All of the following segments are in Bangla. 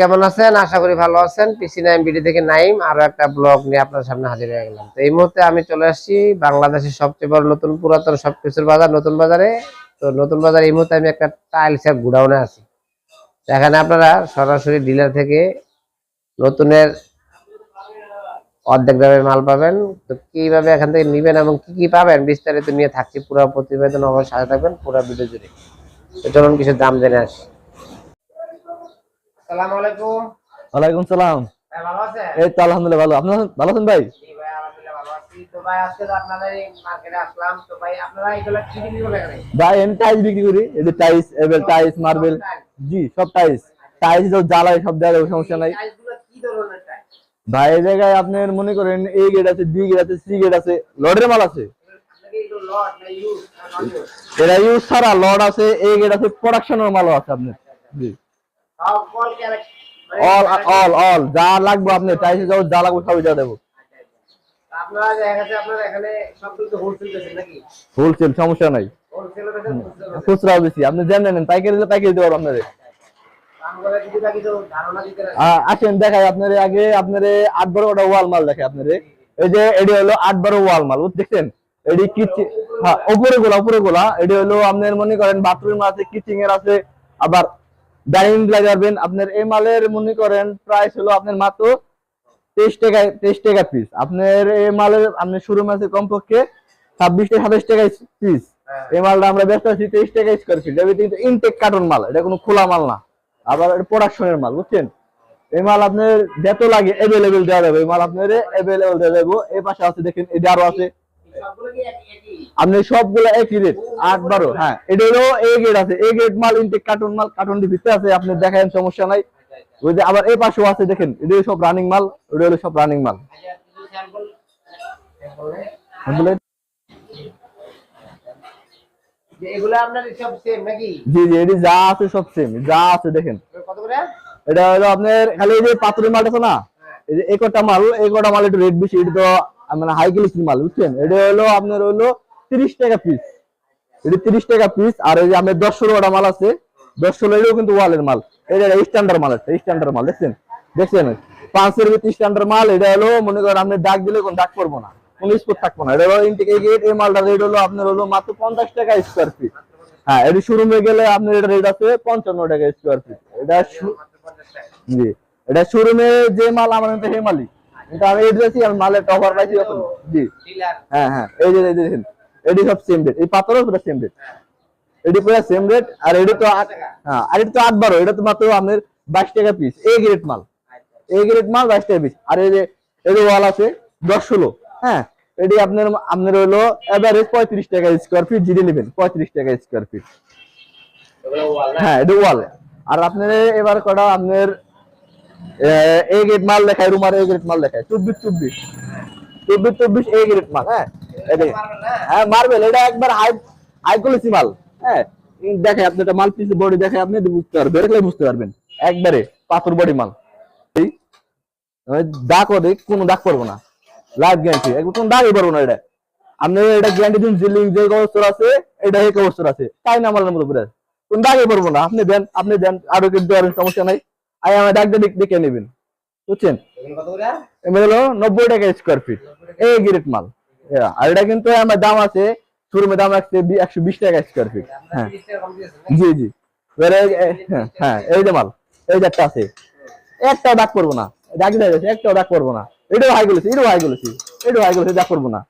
কেমন আছেন? আশা করি ভালো আছেন। পিসি থেকে আরও একটা ব্লগ নিয়ে আপনার সামনে হাজির হয়ে গেলাম। তো এই মুহূর্তে আমি চলে আসছি বাংলাদেশের সবচেয়ে বড় নতুন পুরাতন বাজার, নতুন বাজারে। তো নতুন বাজারে এই মুহূর্তে আমি একটা আছি। এখানে আপনারা সরাসরি ডিলার থেকে নতুনের অর্ধেক দামে মাল পাবেন। তো কীভাবে এখান থেকে নিবেন এবং কি কি পাবেন বিস্তারিত নিয়ে থাকছি। পুরো প্রতিবেদন অবশ্যই সাথে থাকবেন, পুরো ভিডিও জুড়ে। তো চলুন কিছু দাম জেনে আসি। আসসালামু আলাইকুম। ওয়ালাইকুম সালাম। ভাই ভালো আছেন? এই তো আলহামদুলিল্লাহ ভালো। আপনি ভালো আছেন ভাই? জি ভাই আলহামদুলিল্লাহ ভালো আছি। তো ভাই আজকে আপনাদের মার্কেটে আসলাম। তো ভাই আপনারা এগুলো কি বিক্রি এখানে? ভাই আমি টাইলস বিক্রি করি। এই যে টাইলস এবেল টাইলস মার্বেল জি সব টাইলস টাইলস তো জ্বালায় সব দেওয়া সমস্যা নাই। টাইলসগুলো কি ধরনের টাইলস ভাই এই জায়গায় আপনার মনে করেন এ গেট আছে বি গেট আছে সি গেট আছে লডের মাল আছে। না ইউজ ছাড়া লড আছে এ গেট আছে প্রোডাকশনের মালও আছে আপনার। জি। অল অল অল যা লাগবে আপনি যাও যা লাগবে সবই যা দেবো। হোলসেল সমস্যা নাই। আপনি নেন পাইকারি পাইকারি আপনাদের আসেন দেখাই আপনার আগে আপনার আট বারো ওটা ওয়াল মাল দেখে আপনার। এই যে এটি হলো আট বারো ওয়াল মাল দেখছেন? এটি কিচেন হ্যাঁ উপরে গোলা উপরে গোলা। এটি হলো আপনার মনে করেন বাথরুম আছে কিচিং এর আছে আবার ডাইনিং লাগাবেন আপনার এই মালের মনে করেন প্রাইস হলো আপনার মাত্র তেইশ টাকা তেইশ টাকা পিস আপনার এই মালের আপনার শুরু মাসে কমপক্ষে ছাব্বিশ থেকে সাতাশ টাকা পিস এই মালটা আমরা ব্যস্ত আছি তেইশ টাকা স্কোয়ার ফিট এটা কিন্তু ইনটেক কার্টন মাল এটা কোনো খোলা মাল না। আবার প্রোডাকশনের মাল বুঝছেন? এই মাল আপনার যত লাগে অ্যাভেলেবেল দেওয়া যাবে এই মাল আপনার অ্যাভেলেবেল দেওয়া যাবে। এই পাশে আছে দেখেন এটা আরও আছে। আপনি সবগুলো একই রেট আট বারো হ্যাঁ। এ আছে। এ মাল ইনটেক কার্টুন মাল কার্টুন ভিতরে আছে, আপনি দেখেন সমস্যা নাই। ওই যে আবার পাশেও আছে, দেখেন, এটা সব রানিং মাল, ওটা সব রানিং মাল? যে আছে সব সেম যা আছে, দেখেন। এটা আপনার, খালি এই যে পাথরের মাল আছে না? এই যে এই কটা মাল এই কটা মাল একটু রেট বেশি, এটা তো মানে হাই কোয়ালিটির মাল, বুঝছেন? এটা হলো আপনার হলো তিরিশ টাকা পিস এটা তিরিশ টাকা পিস আর এই যে আপনার দশ ষোলো কটা মাল আছে, দশ ষোলো এটাও কিন্তু ওয়ালের মাল। এটা স্ট্যান্ডার্ড মাল আছে স্ট্যান্ডার্ড মাল, দেখছেন? দেখছেন? পাঁচশোর ভিতরে স্ট্যান্ডার্ড মাল? এটা হলো, মনে করেন আপনি ডাক দিলে কোন ডাক পড়ব না, কোনো স্পট থাকব না। এটা হলো ইনটেক গেট এই মালটা রেট হলো আপনার হলো মাত্র পঞ্চাশ টাকা স্কোয়ার ফিট হ্যাঁ এটি শোরুমে গেলে আপনার এটা রেট আছে পঞ্চান্ন টাকা স্কোয়ার ফিট এটা জি, এটা শোরুমে যে মাল আমার সেই মালই আমি এটা দিয়েছি আমি মালের অফার পাইছি এখন জি। হ্যাঁ হ্যাঁ এই যে দেখেন এটি সব সেম রেট এই পাথরও পুরো সেম রেট এটি পুরো সেম রেট আর এটি তো হ্যাঁ আর এটি তো আট বারো এটা তো মাত্র আপনার বাইশ টাকা পিস এ গ্রেড মাল। এ গ্রেড মাল বাইশ টাকা পিস আর এই যে এই যে ওয়াল আছে দশ ষোলো। হ্যাঁ এটি আপনার আপনার হলো এভারেজ পঁয়ত্রিশ টাকা স্কোয়ার ফিট জিডি নেবেন পঁয়ত্রিশ টাকা স্কোয়ার ফিট ওয়াল হ্যাঁ এটা ওয়াল আর আপনার এবার কটা আপনার এ গ্রেড মাল দেখায় রুমার মাল দেখায়। চব্বিশ চব্বিশ। চব্বিশ চব্বিশ মাল হ্যাঁ? হ্যাঁ মার্বেল এটা একবার হাই হাই কোয়ালিটি মাল হ্যাঁ? দেখে আপনি একটা মাল পিস বডি দেখে আপনি বুঝতে পারবেন দেখলে বুঝতে পারবেন। একবারে পাথর বডি মাল। দাগ দেখ, কোনো দাগ পড়ব না। লাইফ গ্যারান্টি একদম কোনো দাগই পড়ব না এটা। আপনি এটা গ্যারান্টি দিন জিলিং যে আছে, এটা এক অবস্থা আছে, তাই না মালের মতো পুরো কোন দাগই পড়ব না। আপনি দেন আপনি দেন, আরও কিন্তু সমস্যা নাই। আই আমার ডাক দিয়ে দেখে নেবেন। বুঝছেন? এগুলো হলো নব্বই টাকা স্কোয়ার ফিট এই গ্রেট মাল। আর এটা কিন্তু আমার দাম আছে শোরুমে দাম আছে একশো বিশ টাকা স্কোয়ার ফিট হ্যাঁ। 30 টাকা কম দিয়েছেন জি জি। হ্যাঁ, হ্যাঁ এই যে মাল এই একটা আছে। একটাও ডাক করব না। ডাক দিয়ে গেছে একটাও ডাক করব না। এটাও হাই গেলেছি এটাও হাই গেলেছি এটাও হাই গেলেছি ডাক করব না।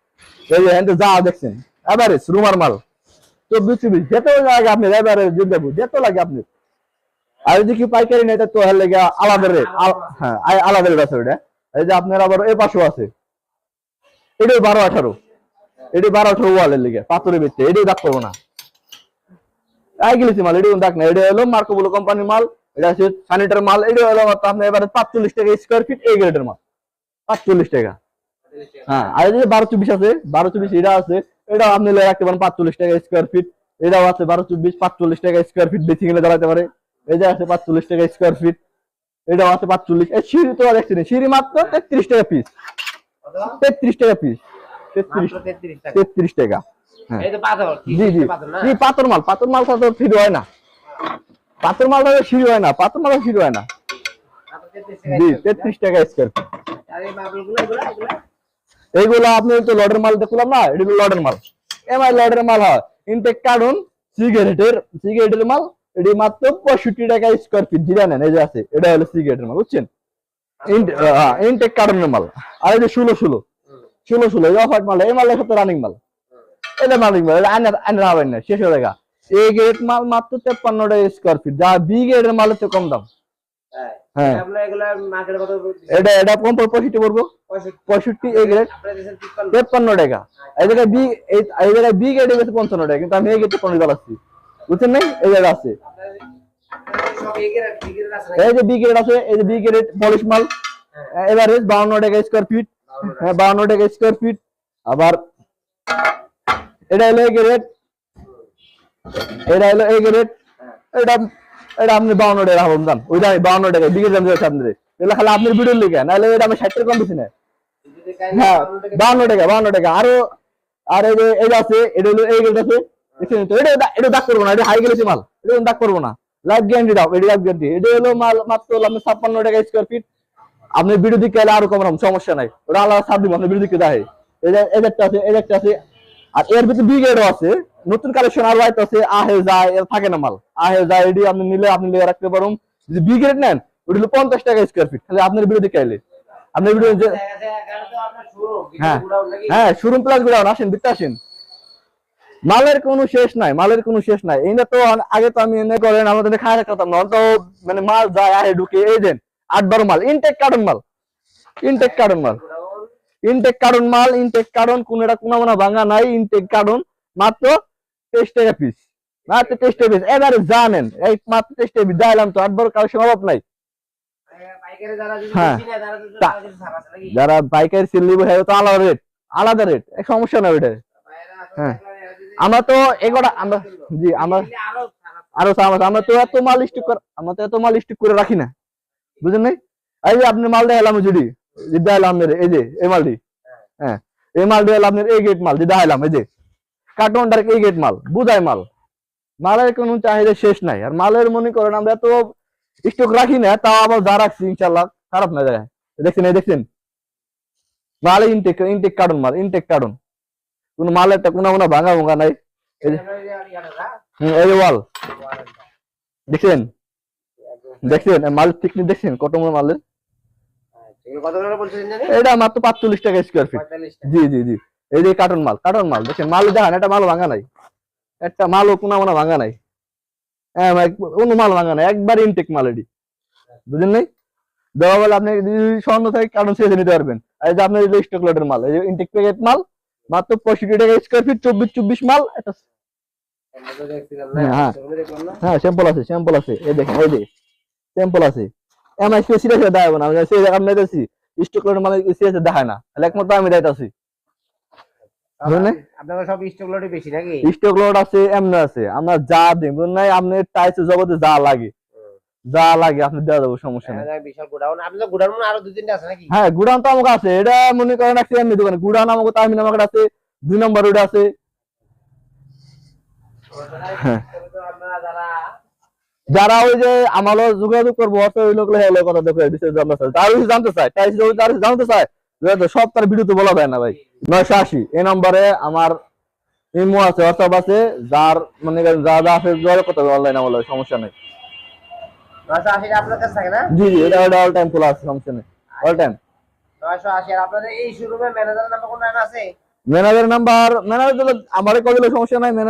এই যে হ্যাঁ যা দেখছেন এভারেজ রুমার মাল। চব্বিশ চব্বিশ যেত লাগে আপনি যে যেত লাগে আপনি। আর যদি কি পাইকারি নেই তো হলে লেগে আলাদা রেট। হ্যাঁ আলাদা রেট আছে ওটা। এই যে আপনার আবার এ পাশেও আছে। এটাও বারো আঠারো। এটি বারো আঠারো ওয়ালের লেগে, পাথরের ভিত্তি এটাও ডাক করব না। আই গেলেছি মাল এটি দেখ না এটা হলো মার্কোবুলো কোম্পানির মাল। এটা হচ্ছে স্যানিটার মাল। এটা হলো আপনার এবারে পাঁচচল্লিশ টাকা স্কোয়ার ফিট এই গ্রেডের মাল। পাঁচচল্লিশ টাকা। হ্যাঁ আর এই যে বারো চব্বিশ আছে, বারো চব্বিশ এটা আছে। এটা আপনি রাখতে পারেন পাঁচচল্লিশ টাকা স্কোয়ার ফিট এটাও আছে বারো চব্বিশ, পাঁচচল্লিশ টাকা স্কোয়ার ফিট বেশি গেলে দাঁড়াতে পারে। এই যে আছে পাঁচচল্লিশ টাকা স্কোয়ার ফিট এটাও আছে পাঁচচল্লিশ। এই সিঁড়ি তো দেখছি না সিঁড়ি মাত্র তেত্রিশ টাকা পিস তেত্রিশ টাকা পিস তেত্রিশ টাকা। হ্যাঁ। পাথর জি জি। জি পাথর মাল পাথর মাল তো ফিট হয় না। পাথর মালটা হয় না পাথর মালটা হয় না। জি তেত্রিশ টাকা স্কোয়ার ফিট এইগুলো আপনি তো লডের মাল দেখলাম না লডের মাল। এমআই লডের মাল হয়। ইনটেক কার্টুন সিগারেটের সিগারেটের মাল এটি মাত্র পঁয়ষট্টি টাকা স্কোয়ার ফিট জিরা নেন এই যে আছে এটা হলো সিগারেটের মাল বুঝছেন? ইনটেক কার্টুনের মাল। আর এই যে ষোলো ষোলো ষোলো ষোলো মাল এই রানিং মাল। এটা রানিং মাল এটা আইনার আইনার হবেন না শেষ হয়ে এ গ্রেড মাল মাত্র তেপ্পান্ন টাকা স্কোয়ার ফিট যা বি গ্রেডের মাল হচ্ছে কম দাম। হ্যাঁ। হ্যাঁ। এটা এটা কম পঁয়ষট্টি পড়ব? পঁয়ষট্টি। এ গ্রেড আপনারা দিয়েছেন 53 তেপ্পান্ন টাকা। এই জায়গায় বি এই এই জায়গায় বি গ্রেডে গেছে পঞ্চান্ন টাকা কিন্তু আমি এই গেটে পনেরো চালাচ্ছি বুঝছেন নাই? এই জায়গায় আছে। এই যে আছে, এই যে পলিশ মাল। বাউন্ন টাকা স্কোয়ার ফিট হ্যাঁ বাউন্ন টাকা স্কোয়ার ফিট আবার এটা হলো এই গ্রেড এটা হলো এটা এটা আপনি বাউন্ন টাকা হবেন দাম আমি বাউন্ন টাকা বিক্রি দাম দিয়েছি খালি আপনার ভিডিওর লিখে নাহলে এটা আমি ষাট টাকা কম বেশি না। হ্যাঁ বাউন্ন টাকা বাউন্ন টাকা। আরও, আর এই যে যে আছে, এটা হলো এই গেট আছে। দেখছেন তো? এটা এটা দাগ করব না এটা হাই গেলেছি মাল। এটা দাগ করব না। লাইফ গ্যারান্টি দাও এটা লাইফ গ্যারান্টি এটা হলো মাল মাত্র আপনি ছাপ্পান্ন টাকা স্কোয়ার ফিট আপনি দিকে এলে আরও কম সমস্যা নাই। ওটা আলাদা ছাড় দিব আপনি একটা আছে যে একটা আছে। আর এর ভিতরে আছে। নতুন কালেকশন আরও আইতে আছে আহে যায় এর থাকে না মাল। আহে যায় এটি আপনি নিলে আপনি নিয়ে রাখতে পারুন। যদি বি গ্রেড নেন ওটা হলো পঞ্চাশ টাকা স্কোয়ার ফিট তাহলে আপনার এখানে তো আপনার শুরু হ্যাঁ। হ্যাঁ শোরুম প্লাসগুলো আসেন দেখতে আসেন। মালের কোনো শেষ নাই, মালের কোনো শেষ নাই। এইটা তো আগে তো আমি এনে করেন আমাদের খায় রাখতাম না। তো মানে মাল যায়, আহে ঢুকে, এই দেন আট বারো মাল ইনটেক কার্টন মাল। ইনটেক কার্টন মাল। ইনটেক কার্টন মাল ইনটেক কার্টন কোন এটা কোনো মানে ভাঙা নাই ইনটেক কার্টন মাত্র তেইশ টাকা পিস মাত্র তেইশ টাকা পিস এবারে জানেন, এই মাত্র তেইশ টাকা পিস দিলাম তো আট বারো কালেকশন অভাব নাই। হ্যাঁ। যারা বাইকের সিল নিবে তো আলাদা রেট আলাদা রেট সমস্যা নাই ওইটা হ্যাঁ। আমরা তো এগুলা আমরা, জি, আমরা, আরও আমরা তো এত মাল স্টিক আমরা তো এত মাল স্টিক করে রাখি না। বুঝলেন নাই? এই যে আপনি মাল দেখালাম যদি যে দেখালাম এই যে, এই মালটি। হ্যাঁ এই মাল দেখালাম এই গেট মাল যে দেখালাম এই যে। কার্টনটার এই গেট মাল, বুঝাই মাল। মালের কোনো চাহিদা শেষ নাই, আর মালের মনে করেন আমরা এত স্টক রাখি না, তাও আবার যা রাখছি ইনশাল্লাহ খারাপ না যায়। দেখছেন, এই দেখছেন? মাল ইনটেক ইনটেক কার্টন মাল ইনটেক কার্টন কোন মালের কোনো কোনো ভাঙা ভাঙা নাই। এই ওয়াল। দেখছেন? দেখছেন? মাল পিকনিক দেখছেন? কত মতো মালের? এটা মাত্র পাঁচচল্লিশ টাকা স্কোয়ার ফিট জি জি জি। এই যে কার্টন মাল কার্টন মাল। দেখেন মাল দেখান, একটা মাল ভাঙা নাই। একটা মালও কোনো মানে ভাঙা নাই। হ্যাঁ কোনো মাল ভাঙা নাই। একবার ইনটেক মাল এটি। বুঝলেন নাই? দেওয়া বলে আপনি স্বর্ণ থেকে, কার্টন শেষে নিতে পারবেন। এই যে আপনার স্টক লটের মাল, এই যে ইনটেক প্যাকেট মাল মাত্র পঁয়ষট্টি টাকা স্কোয়ার ফিট চব্বিশ চব্বিশ মাল। হ্যাঁ। হ্যাঁ। স্যাম্পল আছে স্যাম্পল আছে। এই দেখেন এই যে স্যাম্পল আছে। এমআই সিরিয়াস দেখাবো না আমি সেই জায়গা আমি দিতেছি স্টক লটের মাল সিরিয়াস দেখায় না। তাহলে একমাত্র আমি দিতেছি আপনাদের সব স্টক লটই বেশি নাকি? স্টক লট আছে এমনি আছে। আমরা যা দিই বুঝলেন নাই? আপনি জগতে যা লাগে। যা লাগে আপনি দেওয়া যাব সমস্যা নেই। বিশাল গোডাউন। আপনি তো গোডাউন আরও দুই তিনটা আছে নাকি? হ্যাঁ গুডাউন তো আমাকে আছে। এটা মনে করেন একটা এমনি দোকানে। গুডাউন আমাকে তামিন আমাকে আছে দুই নম্বর আছে। হ্যাঁ। যারা ওই যে আমারও যোগাযোগ করব অত ওই লোক হলো কথা দেখো জানতে চাই তার কিছু জানতে চাই তার কিছু জানতে চাই সব তার ভিডিওতে বলা যায় না ভাই। নয়শো আশি। এই নম্বরে আমার ইমো আছে হোয়াটসঅ্যাপ আছে। যার মানে যা যা আছে যোগাযোগ করতে হবে অনলাইনে বলে সমস্যা নেই। আশি আপনার কাছে থাকে না? জি জি এটা এটা অল টাইম খোলা আছে সমস্যা নেই। অল টাইম নয়শো আশি আর আপনাদের এই শোরুমের ম্যানেজারের নাম্বার কোন নাম আছে? ম্যানেজার নাম্বার ম্যানেজার আমারে কদিলে সমস্যা নাই ম্যানেজার